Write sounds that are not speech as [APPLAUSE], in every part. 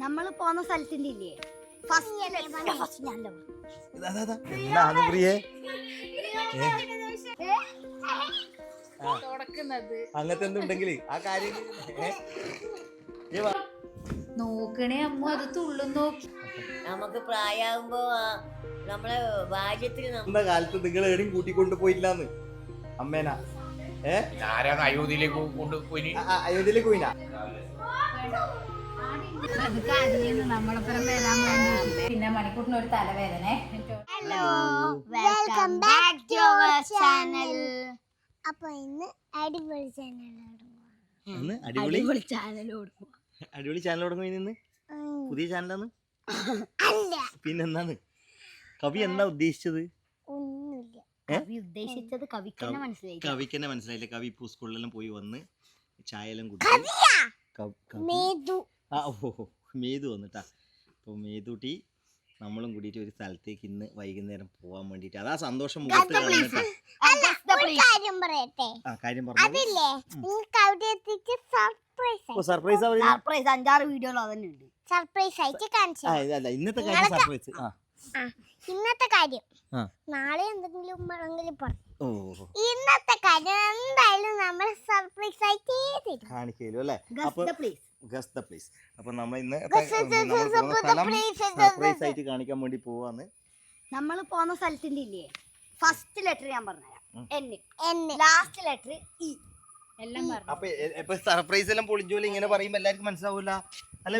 നമ്മൾ പോന്ന സ്ഥലത്തിന്റെ ഇല്ലേ? ഫസ്റ്റ് ഞാൻ. എന്താണ് പ്രിയേ അങ്ങനത്തെ എന്തുണ്ടെങ്കിൽ ആ കാര്യം. നോക്കണേ അമ്മ അത് തുള്ളും നോക്കി. നമുക്ക് പ്രായമാകുമ്പോ ആ, നമ്മളെ ബാല്യത്തിൽ നമ്മുടെ കാലത്ത് നിങ്ങൾ എവിടെയും കൂട്ടിക്കൊണ്ട് പോയില്ലാന്ന് അമ്മേനാ. ഏഹ് ആരാണ് അയോധ്യയിലേക്ക് കൊണ്ടുപോയി അയോധ്യയിലേക്ക് പോയിനാ? പിന്നെ മണിക്കൂട്ടിന് ഒരു തലവേദന. Hello welcome back to our channel അപ്പൊ ഇന്ന് അടിപൊളി ചാനൽ അടിപൊളി അടിപൊളി ചാനൽ കൊടുക്കും അടിപൊളി ചാനൽ തുടങ്ങി നിന്ന് പുതിയ ചാനലാണ് അല്ല. പിന്നെന്താണ്? കവി എന്താ ഉദ്ദേശിച്ചത്? ഒന്നുമില്ല. കവി ഉദ്ദേശിച്ചത് കവിക്ക് തന്നെ മനസ്സിലായി മനസ്സിലായില്ല? കവി ഇപ്പൊ സ്കൂളിലെല്ലാം പോയി വന്ന് ചായയെല്ലാം കുടിച്ചു കവ- കവി- മേതു. ആ ഓ മേതു വന്നിട്ടാ. അപ്പോൾ മേതുട്ടി നമ്മളും കൂടിയിട്ട് ഒരു സ്ഥലത്തേക്ക് ഇന്ന് വൈകുന്നേരം പോകാൻ വേണ്ടിയിട്ട്. അതാ സന്തോഷം മുഖത്ത് കാര്യം പറയട്ടെ. ആ കാര്യം പറഞ്ഞു. അതില്ലേ? നിങ്ങൾക്ക് അവിടെ എത്തിച്ച് സർപ്രൈസ് ഓ സർപ്രൈസ് അഞ്ചാറ് വീഡിയോകൾ അതന്നെ ഉണ്ട്. സർപ്രൈസ് ആയിട്ട് കാണിച്ചു. ആ ഇതല്ല ഇന്നത്തെ കാര്യം സർപ്രൈസ് ആ. ആ ഇന്നത്തെ കാര്യം. ആ. നാളെ എന്തെങ്കിലും ഓ ഇന്നത്തെ കാര്യം എന്തായാലും നമ്മൾ സർപ്രൈസ് ആയിട്ട് കാണിക്കലോ അല്ലേ? അപ്പൊ ഗസ് ദ പ്ലേസ് അപ്പൊ നമ്മൾ ഇന്ന് സർപ്രൈസ് ആയിട്ട് കാണിക്കാൻ വേണ്ടി പോവാന്ന്. നമ്മൾ പോകുന്ന സ്ഥലത്തിന്റെ ഇല്ലേ? ഫസ്റ്റ് ലെറ്റർ ഞാൻ പറഞ്ഞുതരാം. N N last letter E എല്ലാം പറഞ്ഞു. സർപ്രൈസ് എല്ലാം പൊളിഞ്ചോലി ഇങ്ങനെ പറയുമ്പോ എല്ലാവർക്കും മനസ്സിലാവൂല? അല്ല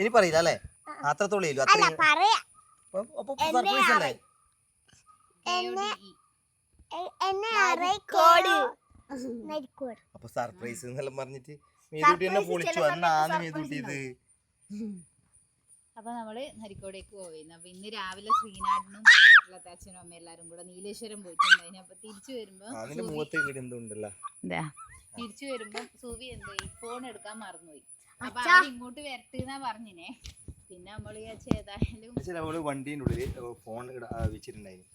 ഇനി പറയില്ല അല്ലേ? അത്രത്തോളം ഇല്ലു പറയാ. അപ്പൊ സർപ്രൈസ് അല്ലേ? [LAUGHS] അപ്പൊ സർപ്രൈസ് എന്നെല്ലാം പറഞ്ഞിട്ട് മേതുട്ടി എന്നെ പൊളിച്ചു. സമയത്ത് മേതുട്ടി ഇത്. അപ്പൊ നമ്മൾ നരിക്കോടേക്ക് പോയിരുന്നു അപ്പൊ ഇന്ന് രാവിലെ ശ്രീനാടിനും വീട്ടിലത്തെ അച്ഛനും അമ്മ എല്ലാരും കൂടെ നീലേശ്വരം പോയിട്ടുണ്ടായിരുന്നു അപ്പൊ തിരിച്ചു വരുമ്പോ തിരിച്ചു വരുമ്പോ സൂവി എന്തായി ഫോൺ എടുക്കാൻ മറന്നുപോയി. അപ്പൊ ഇങ്ങോട്ട് വരട്ടെന്നാ പറഞ്ഞിനെ. പിന്നെ നമ്മൾ ഏതായാലും വണ്ടീന്റെ ഉള്ളിൽ ഫോൺ വെച്ചിട്ടുണ്ടായിരുന്നു.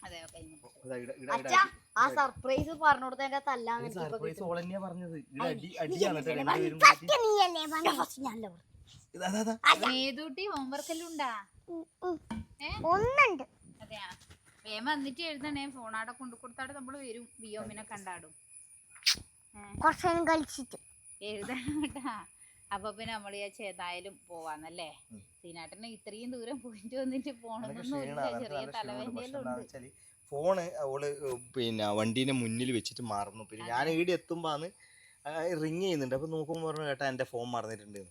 ആ സർപ്രൈസ് പറഞ്ഞു കൊടുത്തതിന്റെ തല്ലാന്ന് അടി. സർപ്രൈസ്. ഓളന്നെയാ പറഞ്ഞത്. മേതൂട്ടി ഹോംവർക്ക് എല്ലാം ഉണ്ടാ? ഒന്നുണ്ട്. അതെയാ? വേം വന്നിട്ട് എഴുതണേ. ഫോണാടെ കൊണ്ടു കൊടുത്താടെ നമ്മൾ വരും. വിയോമിനെ കണ്ടാടും. കുറച്ചു കളിച്ചിട്ട്. എഴുതണം കേട്ടാ അപ്പൊ പിന്നെ നമ്മൾ വിചാരിച്ചു ഏതായാലും പോവാന്നല്ലേ? സീനാട്ടനെ ഇത്രയും ദൂരം പോയിട്ട് വന്നിട്ട് പോണെന്നൊന്നും ചെറിയ ഫോണ് അവൾ പിന്നെ വണ്ടീന്റെ മുന്നിൽ വെച്ചിട്ട് മാറുന്നു. പിന്നെ ഞാൻ ഈടെ എത്തുമ്പോന്ന് റിങ് ചെയ്യുന്നുണ്ട്. അപ്പൊ നോക്കുമ്പോ പറഞ്ഞു കേട്ടാ എന്റെ ഫോൺ മറന്നിട്ടുണ്ട്.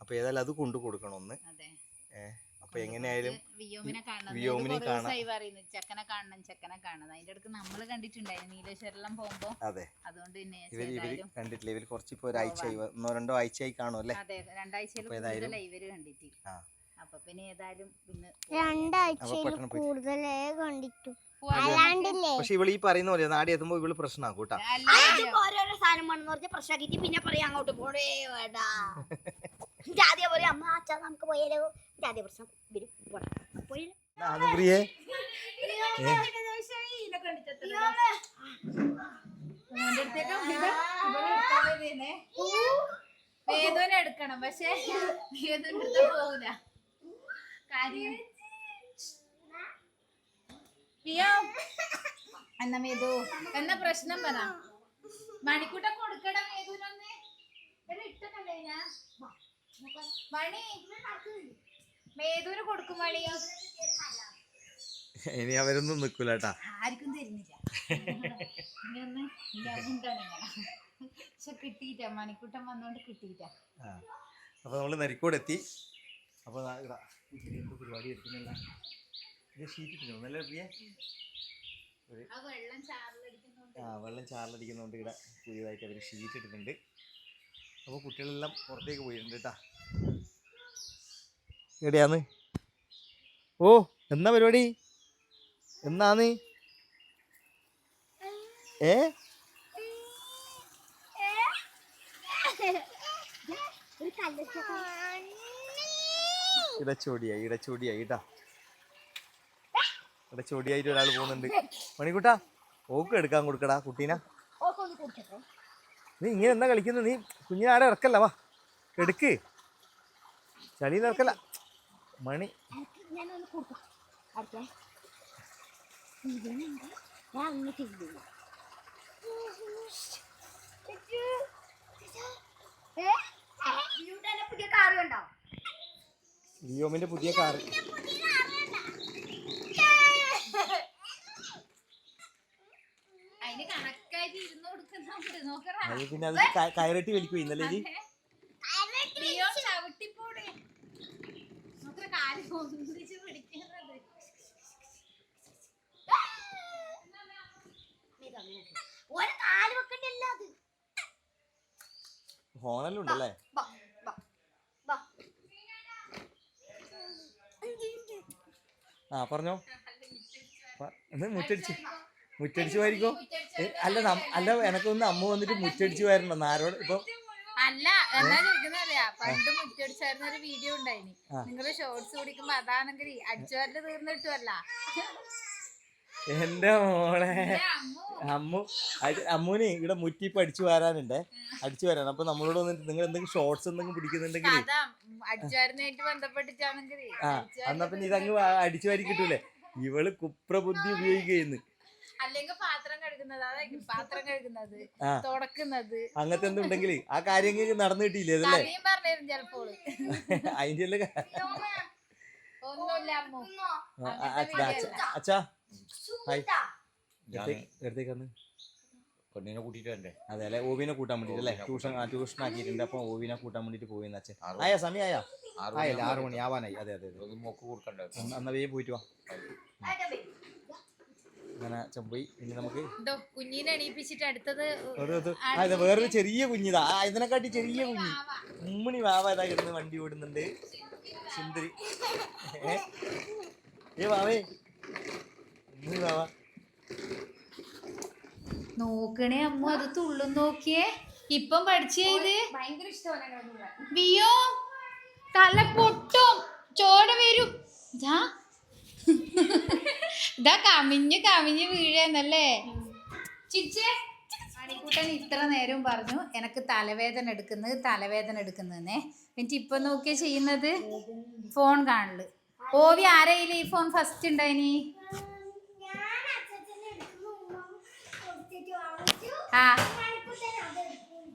അപ്പൊ ഏതായാലും അത് കൊണ്ടു കൊടുക്കണം ഒന്ന് അതെ അപ്പൊ എങ്ങനെയായാലും വിയോമിനെ കാണണം. വിയോമിനെ കാണാം. പറയുന്നു ചെക്കനെ കാണണം ചെക്കനെ കാണണം. അതിന്റെ അടുത്ത് നമ്മൾ കണ്ടിട്ടുണ്ടായിരുന്നു നീലേശ്വരെല്ലാം പോകുമ്പോ. അതെ. അതുകൊണ്ട് തന്നെ ഇവർ ഇവർ കണ്ടിട്ടില്ല. ഇവർ കുറച്ചിപ്പോ ഒരാഴ്ചയായി ഒന്നോ രണ്ടോ ആഴ്ചയായി കാണും അല്ലേ? അതെ രണ്ടാഴ്ചയിൽ ഇവർ കണ്ടിട്ട്. ആ. അപ്പൊ പിന്നെ ഏതായാലും ഇന്ന് രണ്ടാഴ്ചയിൽ പെട്ടെന്ന് പോയി. കൂടുതലേ കണ്ടിട്ടു പക്ഷെ ഇവൾ ഈ പറയുന്ന പോലെ നാടി എത്തുമ്പോ ഇവൾ പ്രശ്നമാക്കും കേട്ടാ. ഓരോരോ സാധനം വേണമെന്ന് പറഞ്ഞ് പ്രശ്നമാക്കിട്ട് പിന്നെ പറയാം അങ്ങോട്ട് പോടേ വേടാ [LAUGHS] ആദ്യം പറയും അമ്മ അച്ഛാ നമുക്ക് പോയാലോ ആദ്യ പ്രശ്നം വരും. പോയാലോ പ്രിയേ. വേദന എടുക്കണം. പക്ഷെ വേദന പോകൂല കാര്യം? പിയോ എന്നാ മേതു എന്നാ പ്രശ്നം പറ. മണിക്കൂട്ടൊക്കെ കൊടുക്കണം മേതുനൊന്ന് ഇവിടെ ഇട്ടതല്ലേ ഞാൻ മണി. കൊടുക്കും ഇനി അവരൊന്നും നിക്കൂല കേട്ടാ. ആർക്കും തരുന്നില്ല. പക്ഷെ കിട്ടിയിട്ട മണിക്കൂട്ടം വന്നോണ്ട് കിട്ടിയിട്ട. അപ്പൊ നമ്മൾ നരിക്കോട് എത്തി അപ്പൊ പരിപാടി എടുക്കുന്നില്ല ഇത് നല്ല പ്രിയ ആ വെള്ളം ചാറിലടിക്കുന്നതുകൊണ്ട് ഇവിടെ പുതിയതായിട്ട് അവർ ഷീറ്റ് ഇട്ടിട്ടുണ്ട്. അപ്പോൾ കുട്ടികളെല്ലാം പുറത്തേക്ക് പോയിട്ടുണ്ട് കേട്ടാ. എവിടെയാന്ന്? ഓ എന്നാ പരിപാടി? എന്നാന്ന്? ഏ? ഇടച്ചോടിയായി ഇടച്ചോടിയായി കേട്ടാ ഇടച്ചോടിയായിട്ട് ഒരാൾ പോകുന്നുണ്ട്. മണിക്കുട്ടാ ഓക്ക് എടുക്കാൻ കൊടുക്കടാ കുട്ടീനെ. നീ ഇങ്ങനെ എന്താ കളിക്കുന്നത് നീ കുഞ്ഞിനെ ആരെ ഇറക്കല്ല വാ. എടുക്ക്. ചളിയിൽ ഇറക്കല്ല മണി. ലിയോമിന്റെ പുതിയ കാറ്. അതിന് കണക്കായിട്ട് ഇരുന്ന് കൊടുക്കുന്നുണ്ട് നോക്കറാ അത് പിന്നെ അത് കയറിട്ട് വലിക്കും ഇന്നലെ ഒന്നിച്ച് വെക്കണ്ടല്ല അത് ഉണ്ടല്ലേ. ആ പറഞ്ഞോ മുറ്റടിച്ച് മുറ്റടിച്ച് വാരിക്കോ. അല്ല അല്ല എനക്കൊന്ന് അമ്മ വന്നിട്ട് മുറ്റടിച്ച് വാരണം നാരോട് ഇപ്പൊ അല്ല എന്നാ ചോദിക്കുന്നറിയാ പണ്ട് മുറ്റടിച്ചായിരുന്ന ഒരു വീഡിയോ ഉണ്ടായിനി. നിങ്ങൾ ഷോർട്സ് കുടിക്കുമ്പോ അതാണെങ്കിൽ അടിച്ചുവാരിൽ തീർന്നിട്ടുമല്ല എന്റെ മോളെ. അമ്മു. അമ്മുന് ഇവിടെ മുറ്റി ഇപ്പൊ അടിച്ചു വരാനുണ്ട്. അടിച്ചു വരാൻ അപ്പൊ നമ്മളോട് വന്നിട്ട് നിങ്ങൾ എന്തെങ്കിലും ഷോർട്സ് എന്തെങ്കിലും പിടിക്കുന്നുണ്ടെങ്കിൽ ആ എന്നാ പിന്നെ ഇതങ്ങ് അടിച്ചു വാരി കിട്ടൂലേ. ഇവൾ കുപ്രബുദ്ധി ഉപയോഗിക്കുന്നു അല്ലെങ്കിൽ പാത്രം കഴുകുന്നത്. അതായിരിക്കും പാത്രം കഴുകുന്നത് ആ. തുടക്കുന്നത്. അങ്ങനത്തെ എന്തുണ്ടെങ്കിൽ ആ കാര്യങ്ങൾ നടന്നു കിട്ടിയില്ലേ അതല്ലേ കഥയും പറഞ്ഞിരുന്നു ചിലപ്പോൾ അതിന്റെ എല്ലാം കാ- ഒന്നുമില്ല അമ്മു. ആ, ആ, അച്ഛാ അച്ഛാ, അച്ഛാ. ഹായ്. എടുത്തേക്ക് എടുത്തേക്ക് വന്ന്. പെണ്ണിനെ കൂട്ടിട്ട് വരണ്ടേ? അതെ അല്ലെ? ഓവിനെ കൂട്ടാൻ വേണ്ടിട്ട് അല്ലേ? ട്യൂഷൻ ആ ട്യൂഷൻ ആക്കിയിട്ടുണ്ട്. അപ്പൊ ഓവിനെ കൂട്ടാൻ വേണ്ടിട്ട് പോയി അച്ഛൻ. ആയാ സമയം ആയാ ആറ് ആയല്ലേ ആറു മണി ആവാനായി. അതെ അതെ അതെ. മോക്ക് കൊടുക്കണ്ടേ എന്നാ വേഗം പോയിട്ട് വാ. അങ്ങനെ അച്ഛൻ പോയി ഇനി നമുക്ക് കുഞ്ഞിനെ എണീപ്പിച്ചിട്ട് അടുത്തത് ഇത് വേറൊരു ചെറിയ കുഞ്ഞിതാ. ഇതിനെക്കാട്ടി ചെറിയ കുഞ്ഞി. ഉമ്മണി വാവ ഇതാ ഇരുന്ന് വണ്ടി ഓടുന്നുണ്ട്. സുന്ദരി. ഏ? വാവേ. ഉമ്മണി വാവ. നോക്കണേ അമ്മ അത് തുള്ളും നോക്കിയേ. ഇപ്പം പഠിച്ചത് ഭയങ്കര ഇഷ്ടമാണ് വിയോ? തല പൊട്ടും ചോട വരും ഇതാ കമിഞ്ഞ് കമിഞ്ഞ് വീഴന്നല്ലേ? ചിച്ചേ. മണിക്കൂട്ടൻ ഇത്ര നേരം പറഞ്ഞു എനിക്ക് തലവേദന എടുക്കുന്നത് തലവേദന എടുക്കുന്നതെന്നേ. എന്നിട്ട് ഇപ്പൊ നോക്കിയ ചെയ്യുന്നത്? ഫോൺ കാണൽ. ഓവി ആരെയില്ല ഈ ഫോൺ ഫസ്റ്റ് ഉണ്ടായിനി? ആ.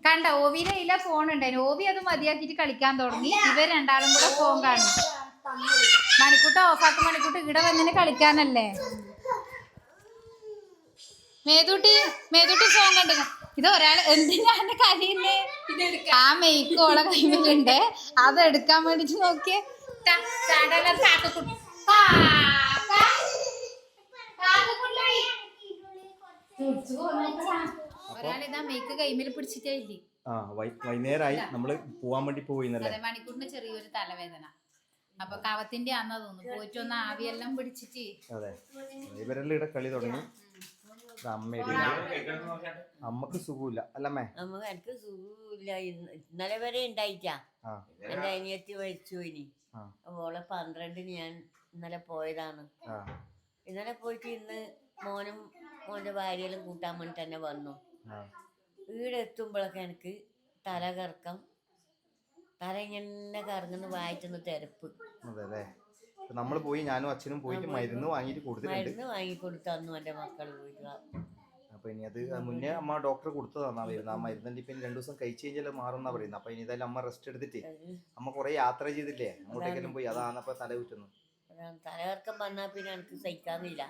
കണ്ട ഓവിനെ ഇല്ല ഫോൺ ഉണ്ടായിരുന്നു ഓവി അത് മതിയാക്കിയിട്ട് കളിക്കാൻ തുടങ്ങി. ഇവർ രണ്ടാളും കൂടെ ഫോൺ കാണും. മണിക്കൂട്ട ഓഫാക്ക് മണിക്കൂട്ട് ഇവിടെ വന്നിന് കളിക്കാനല്ലേ? മേതൂട്ടി മേതൂട്ടി ഫോൺ കണ്ടു. ഇത് ഒരാൾ എന്തിനാണ് കരയുന്നേ? ആ മെയ്ക്ക് ഓളെ കൈമിലുണ്ട് അത് എടുക്കാൻ വേണ്ടിട്ട് നോക്കിയേ. ഒരാളിതാ മെയ്ക്ക് കൈമേൽ പിടിച്ചിട്ടേ ഇല്ലേ? ആ വൈകുന്നേരമായി നമ്മൾ പോവാൻ വേണ്ടി പോയിന്നല്ലേ? മണിക്കൂറിന് ചെറിയൊരു തലവേദന. അപ്പൊ കവത്തിന്റെ ആന്നാ തോന്നുന്നു. പോയിട്ട് ഒന്ന് ആവിയെല്ലാം പിടിച്ചിട്ട് അതെ. ഇവരെല്ലാം ഇവിടെ കളി തുടങ്ങി. അമ്മയുടെ അമ്മയ്ക്ക് സുഖമില്ല. അല്ലമ്മേ നമുക്ക് എനിക്ക് സുഖമില്ല. ഇന്ന് ഇന്നലെ വരെ ഉണ്ടായിട്ടാ. എന്റെ അനിയത്തി മരിച്ചു ഇനി. ഓളെ പന്ത്രണ്ടിന് ഞാൻ ഇന്നലെ പോയതാണ്. ഇന്നലെ പോയിട്ട് ഇന്ന് മോനും മോന്റെ ഭാര്യയിലും കൂട്ടാൻ വേണ്ടി തന്നെ വന്നു. വീടെത്തുമ്പോഴൊക്കെ വീട് എത്തുമ്പോഴൊക്കെ എനിക്ക് തല തല ഇങ്ങനെ കറങ്ങുന്ന വായിച്ചൊന്ന് തിരപ്പ്. അതെ നമ്മൾ പോയി ഞാനും അച്ഛനും പോയിട്ട് മരുന്ന് വാങ്ങിയിട്ട് കൊടുത്തിട്ടുണ്ട്. മരുന്ന് വാങ്ങിക്കൊടുത്തു തന്നു എന്റെ മക്കൾ പോയിട്ട്. അപ്പൊ ഇനി അത് മുന്നേ അമ്മ ഡോക്ടർ കൊടുത്തതാന്നാ വരുന്നത് ആ മരുന്നിന്റെ ഇപ്പൊ രണ്ടു ദിവസം കഴിച്ചു കഴിഞ്ഞാൽ മാറുന്നാ പറയുന്നത് അപ്പൊ ഇനി ഇതെല്ലാം അമ്മ റെസ്റ്റ് എടുത്തിട്ട്. അമ്മ കുറെ യാത്ര ചെയ്തില്ലേ? അങ്ങോട്ടേക്കെല്ലാം പോയി. അതാണ് അപ്പൊ തല കുറ്റുന്നു. തലകർക്കം വന്നാൽ പിന്നെ എനിക്ക് സഹിക്കാന്നില്ല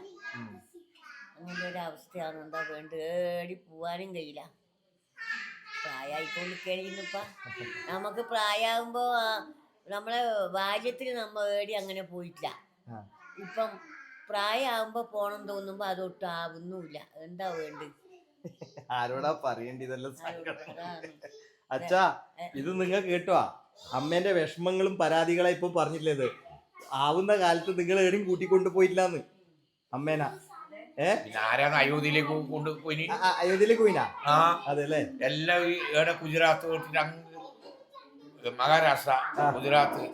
അങ്ങനെ ഒരു അവസ്ഥയാണ്. എന്താ വേണ്ട ഏടി പോവാനും കഴിയില്ല. പ്രായമായിക്കൊണ്ട് കഴിയുന്നപ്പ. നമുക്ക് പ്രായമാകുമ്പോ നമ്മളെ ബാല്യത്തിൽ നമ്മ ഏടി അങ്ങനെ പോയിട്ടില്ല. ഇപ്പം പ്രായമാകുമ്പോ പോണം തോന്നുമ്പോ അതൊട്ടും ആവുന്നുമില്ല എന്താ വേണ്ടത്? ആരോടാ പറയേണ്ടി ഇതെല്ലാം അച്ഛാ ഇത് നിങ്ങൾ കേട്ടോ. അമ്മേന്റെ വിഷമങ്ങളും പരാതികളാ ഇപ്പൊ പറഞ്ഞില്ലേ ആവുന്ന കാലത്ത് നിങ്ങൾ ഏടും കൂട്ടിക്കൊണ്ടു പോയിട്ടില്ലാന്ന് അമ്മേനാ. അയോധ്യയിലേക്ക് കൊണ്ടുപോയിനി ആ, ആ, അയോധ്യയിലേക്ക് പോയിനാ? ആ. എല്ലാ ഏടെ ഗുജറാത്ത് മഹാരാഷ്ട്ര ഗുജറാത്ത്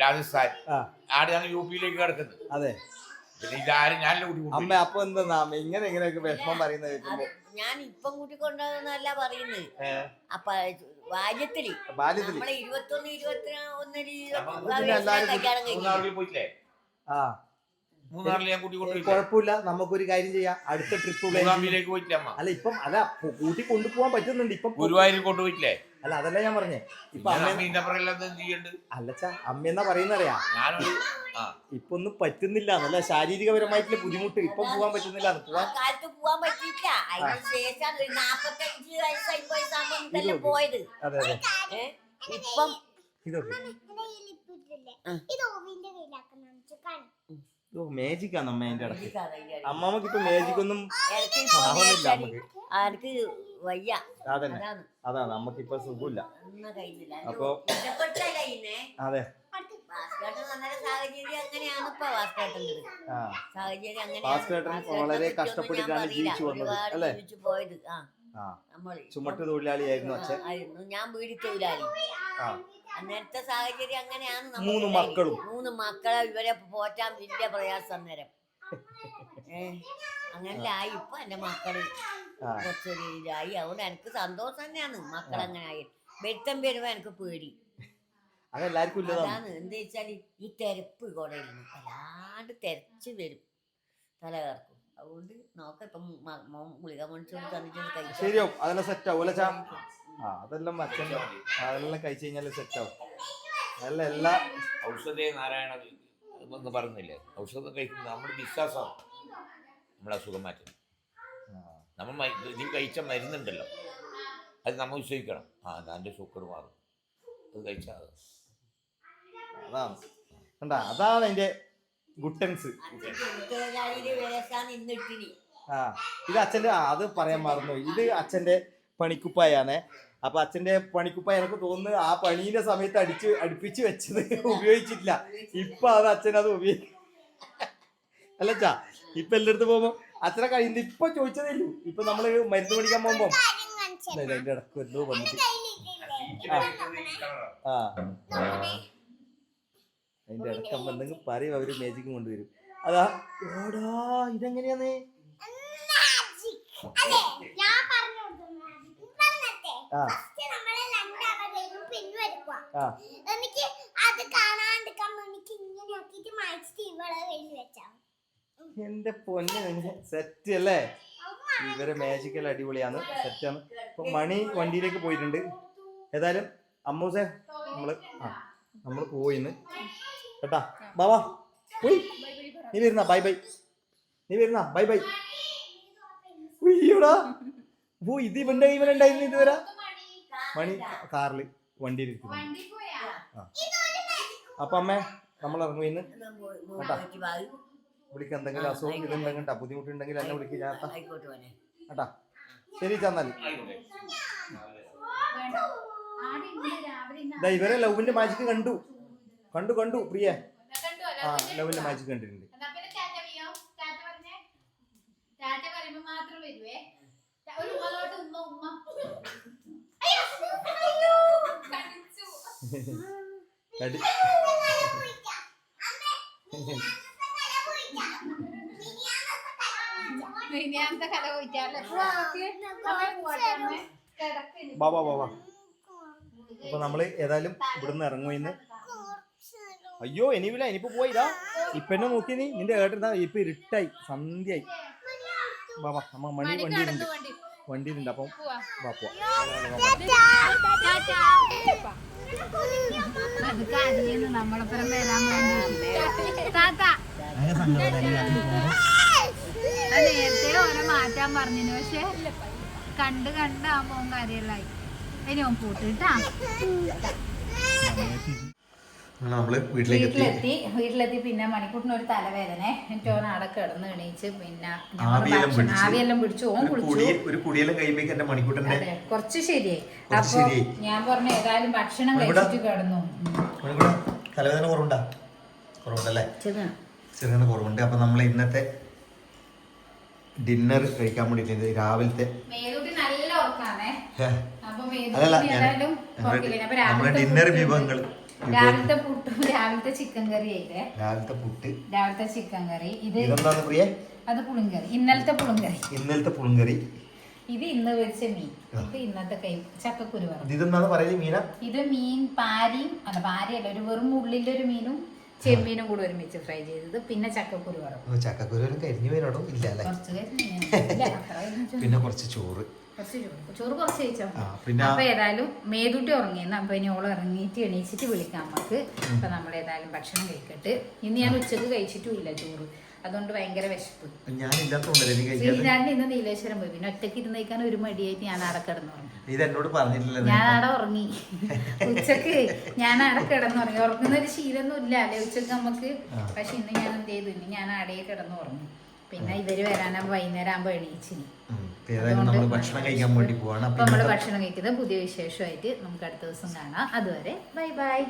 രാജസ്ഥാൻ ആ. ആടെയാണ് യു പിയിലേക്ക് കിടക്കുന്നത് അതെ. പിന്നെ ഇതാരും കൂട്ടി അമ്മ അപ്പൊ എന്താ ഇങ്ങനെ ഇങ്ങനെയൊക്കെ വിഷമം പറയുന്നത് കേൾക്കുമ്പോ ഞാൻ ഇപ്പം കൂട്ടിക്കൊണ്ടുവന്നല്ല പറയുന്നത്. അപ്പൊ ബാല്യത്തിൽ. നമ്മളെ ഇരുപത്തൊന്ന് ഇരുപത്തി പിന്നെ കല്യാണം കഴിഞ്ഞു പോയിട്ടില്ലേ? ആ. മൂന്നാറിൽ ഞാൻ കൂട്ടി കൊണ്ടുപോയില്ലേ. കുഴപ്പമില്ല നമുക്കൊരു കാര്യം ചെയ്യാം. അടുത്ത ട്രിപ്പ് മൂകാംബിയിലേക്ക് പോയിട്ടില്ല അമ്മ. അല്ല ഇപ്പം അല്ല കൂട്ടി കൊണ്ടുപോകാൻ പറ്റുന്നുണ്ട്. ഇപ്പം ഗുരുവായൂരിൽ കൊണ്ടുപോയിട്ടില്ലേ? അല്ല അതല്ല ഞാൻ പറഞ്ഞേ. ഇപ്പൊ അമ്മീന്റെ അല്ലച്ച അമ്മ എന്നാ പറയുന്നറിയാ? ഞാനൊരു ഇപ്പൊ ഒന്നും പറ്റുന്നില്ല. നല്ല ശാരീരികപരമായിട്ടുള്ള ബുദ്ധിമുട്ട് ഇപ്പൊ പോവാൻ പറ്റുന്നില്ല. അതെ അതെ? ഇപ്പം ഇതൊക്കെ ഇത് ഇത് ഓവിന്റെ കയ്യിലാക്കുന്ന ഓ മേജിക് ആണ് അമ്മ ഇടയ്ക്ക്. അമ്മമ്മക്ക് ഇപ്പൊ മാജിക് ഒന്നും ആവുന്നില്ല നമുക്ക് ആർക്ക് വയ്യ. അതന്നെ. അതാണ്. നമുക്ക് ഇപ്പൊ സുഖമില്ല. അപ്പൊ- അതെ. വളരെ കഷ്ടപ്പെട്ടിട്ടാണ് ജീവിച്ചു വന്നത്, അല്ലേ? ചുമട്ട് തൊഴിലാളിയായിരുന്നു അച്ഛൻ. ആയിരുന്നു. ഞാൻ വീടി തൊഴിലാളി. അന്നേരത്തെ സാഹചര്യം അങ്ങനെയാണ് മൂന്ന് മക്കളും. മൂന്ന് മക്കളെ ഇവരെ പോറ്റാൻ വലിയ പ്രയാസം അന്നേരം [LAUGHS] ഏ അങ്ങനെ ആയി ഇപ്പൊ എന്റെ മക്കൾ ആ. ഇതായി. അതുകൊണ്ട് എനിക്ക് സന്തോഷം തന്നെയാണ്. മക്കളങ്ങനെ ആയി വെട്ടം വരുമ്പോ എനിക്ക് പേടി. അതെല്ലാവർക്കും ഇല്ലതാണ് അതാണ് എന്താ വെച്ചാൽ ഈ തെരപ്പ് കൂടെ ഇരുന്നു വല്ലാണ്ട് തെരച്ച് വരും. തല കറക്കും അതുകൊണ്ട് നോക്കാം ഇപ്പം മ- മോൻ ഗുളിക മേടിച്ചോണ്ട് തന്നിട്ട് കഴിച്ചു? ശരിയാവും. അതെല്ലാം സെറ്റ് ആവും. അല്ലേ ചാ ആ അതെല്ലാം അച്ഛൻ അതെല്ലാം കഴിച്ചു കഴിഞ്ഞാൽ സെറ്റ് ആവും. അല്ല എല്ലാ ഔഷധേ നാരായണ എന്ന് പറഞ്ഞില്ലേ? ഔഷധം കഴിക്കുന്നത് നമ്മുടെ വിശ്വാസമാണ്. നമ്മളെ അസുഖം മാറ്റും നമ്മൾ മ- നീ കഴിച്ച മരുന്നുണ്ടല്ലോ. അത് നമ്മൾ വിശ്വസിക്കണം. ആ എന്റെ ഷുഗർ മാറും. അത് കഴിച്ചാൽ അതാണ്. കണ്ടാ അതാണ് അതിന്റെ ഗുട്ടൻസ് ആ ഇത് അച്ഛന്റെ ആ, അത് പറയാൻ മറന്നു ഇത് അച്ഛന്റെ പണിക്കുപ്പായാണ്. അപ്പൊ അച്ഛന്റെ പണിക്കുപ്പായ എനിക്ക് തോന്നുന്നു ആ പണീന്റെ സമയത്ത് അടിച്ച് അടുപ്പിച്ച് വെച്ചത് ഉപയോഗിച്ചിട്ടില്ല. ഇപ്പൊ അത് അച്ഛൻ അത് ഉപയോഗിക്കും അല്ല അച്ഛാ ഇപ്പൊ എല്ലായിടത്ത് പോകുമ്പോ അച്ഛനെ കഴിയുന്നത് ഇപ്പൊ ചോദിച്ചതേ ഉള്ളൂ. ഇപ്പൊ നമ്മൾ മരുന്ന് മേടിക്കാൻ പോകുമ്പോ. അതിന്റെ ഇടയ്ക്ക് എന്തോ വന്നിട്ട്. ആ. അതിന്റെ ഇടക്കം എന്തെങ്കിലും പറയും അവർ മേജിക്കും കൊണ്ടുവരും. അതാ ഓടാ ഇതെങ്ങനെയാന്നേ? അതെ ആ. ആ. എനിക്ക് കാണാണ്ടിരിക്കാൻ ഇങ്ങനെ ആക്കിയിട്ട് മായ്ച്ചിട്ട് ഇവളെ കയ്യിൽ വെച്ചാ. എന്റെ പൊന്ന് സെറ്റ് അല്ലേ? ഇവരെ മാജിക്കൽ അടിപൊളിയാണ് സെറ്റാണ് ഇപ്പൊ മണി വണ്ടിയിലേക്ക് പോയിട്ടുണ്ട്. ഏതായാലും അമ്മൂസേ നമ്മൾ ആ നമ്മൾ പോയിന്ന്. കേട്ടാ? ബാവാ പോയി. നീ വരുന്ന ബൈ ബൈ. നീ വരുന്ന ബൈ ബൈ. ഉയ്യോടാ. ഓ ഇത് ഇവന്റെ കൈമലുണ്ടായിരുന്നു ഇതുവരെ? മണി കാറിൽ. വണ്ടിയിൽ ഇരിക്കുന്നു അപ്പൊ അമ്മേ നമ്മൾ ഇറങ്ങും ഇന്ന്. കേട്ടാ. വിളിക്ക എന്തെങ്കിലും അസുഖം ഇതുണ്ടെങ്കിൽ ട്ടാ, ബുദ്ധിമുട്ടുണ്ടെങ്കിൽ എന്നെ വിളിക്കുക ഞാൻ കേട്ടാ. ശരി ചെന്നാൽ. ഇവരെ ലവിന്റെ മാജിക്ക് കണ്ടു. കണ്ടു കണ്ടു പ്രിയ. കണ്ടു ആ ലവിന്റെ മാജിക് കണ്ടിട്ടുണ്ട്. ബാബാ ബാബാ അപ്പൊ നമ്മൾ ഏതായാലും ഇവിടുന്ന് ഇറങ്ങും ഇന്ന്. അയ്യോ ഇനിയില്ല ഇനിയിപ്പോ പോയിതാ. ഇപ്പൊ എന്നെ നോക്കി നീ. നിന്റെ ഏട്ടൻ ഇപ്പൊ ഇരുട്ടായി സന്ധ്യയായി. ബാബാ നമ്മ മണി വണ്ടിയിലുണ്ട്. വണ്ടി. വണ്ടിയിലുണ്ട്. അപ്പം വരാൻ വേണ്ടി നേരത്തെ ഓനെ മാറ്റാൻ പറഞ്ഞിന്. പക്ഷെ കണ്ട് കണ്ട് ആ മോൻ കാര്യമല്ലായി ഇനി ഓൻ പൂട്ടിട്ടാ. വീട്ടിലെത്തി. വീട്ടിലെത്തി. പിന്നെ മണിക്കൂട്ടിന് ഒരു തലവേദന. എന്നിട്ട് ഓൻ അവിടെ കിടന്ന് എണീച്ച് പിന്നെ ആവിയെല്ലാം പിടിച്ച്. ഓൻ കുടിച്ചു കുറച്ച് ശരിയായി. അപ്പൊ ഞാൻ പറഞ്ഞു ഏതായാലും ഭക്ഷണം കഴിച്ചിട്ട് കിടന്നു. തലവേദന കുറവുണ്ടാ? കുറവുണ്ടല്ലേ? ചെറുങ്ങനെ കുറവുണ്ട്. അപ്പൊ നമ്മൾ ഇന്നത്തെ ഡിന്നർ കഴിക്കാൻ വേണ്ടിട്ട് രാവിലത്തെ അതല്ല നമ്മുടെ ഡിന്നർ വിഭവങ്ങൾ രാവിലത്തെ പുട്ടും രാവിലത്തെ ചിക്കൻ കറി ആയില്ലേ? രാവിലത്തെ പുട്ട്. രാവിലത്തെ ചിക്കൻ കറി. ഇത് ഇതെന്താന്ന് പ്രിയ? അത് പുളിങ്കറി. ഇന്നലത്തെ പുളിങ്കറി. ഇന്നലത്തെ പുളിങ്കറി. ഇത് ഇന്ന് വെച്ച മീൻ. ഇത് ഇന്നത്തെ കൈ ചക്കക്കുരു ഇതെന്താന്ന് പറയുന്നത് മീന? ഇത് മീൻ പാരിയും അല്ല പാരിയല്ല ഒരു വെറും ഉള്ളിന്റെ ഒരു മീനും ചെമ്മീനും കൂടെ ഒരുമിച്ച് ഫ്രൈ ചെയ്തത്. പിന്നെ ചക്കക്കുരു വറവ് ചക്കക്കുരു കരിഞ്ഞു മീനോടും ഇല്ല അല്ലേ? പിന്നെ കുറച്ച് ചോറ്. ചോറ് കുറച്ച് കഴിച്ചാൽ പിന്നെ അപ്പൊ ഏതായാലും മേതൂട്ടി ഉറങ്ങിയെന്ന് അപ്പൊ ഇനി ഓൾ ഇറങ്ങിയിട്ട് എണീച്ചിട്ട് വിളിക്കാം നമുക്ക് അപ്പൊ നമ്മൾ ഏതായാലും ഭക്ഷണം കഴിക്കട്ടെ. ഇന്ന് ഞാൻ ഉച്ചയ്ക്ക് കഴിച്ചിട്ടുമില്ല ചോറ്. അതുകൊണ്ട് ഭയങ്കര വിശപ്പ്. ശ്രീരാണ്ട് ഇന്ന് നീലേശ്വരം പോയി. പിന്നെ ഒറ്റയ്ക്ക് ഇരുന്ന് കഴിക്കാൻ ഒരു മടിയായിട്ട് ഞാൻ അവിടെ കിടന്നു ഇത് എന്നോട് പറഞ്ഞിട്ടില്ല ഞാൻ അവിടെ ഉറങ്ങി. ഉച്ചയ്ക്ക് ഞാൻ അവിടെ കിടന്നുറങ്ങി. ഉറങ്ങുന്ന ഒരു ശീലമൊന്നും ഇല്ല അല്ലെ ഉച്ചയ്ക്ക് നമുക്ക് പക്ഷെ ഇന്ന് ഞാൻ എന്ത് ചെയ്തു? ഇന്ന് ഞാൻ അവിടെ കിടന്നു ഉറങ്ങി പിന്നെ ഇവർ വരാനാകുമ്പോ വൈകുന്നേരം ആകുമ്പോ എണീച്ചിനി നമ്മൾ ഭക്ഷണം കഴിക്കാൻ വേണ്ടി പോവാണ്. അപ്പൊ നമ്മൾ ഭക്ഷണം കഴിക്കുന്നത് പുതിയ വിശേഷമായിട്ട് നമുക്ക് അടുത്ത ദിവസം കാണാം. അതുവരെ ബൈ ബൈ.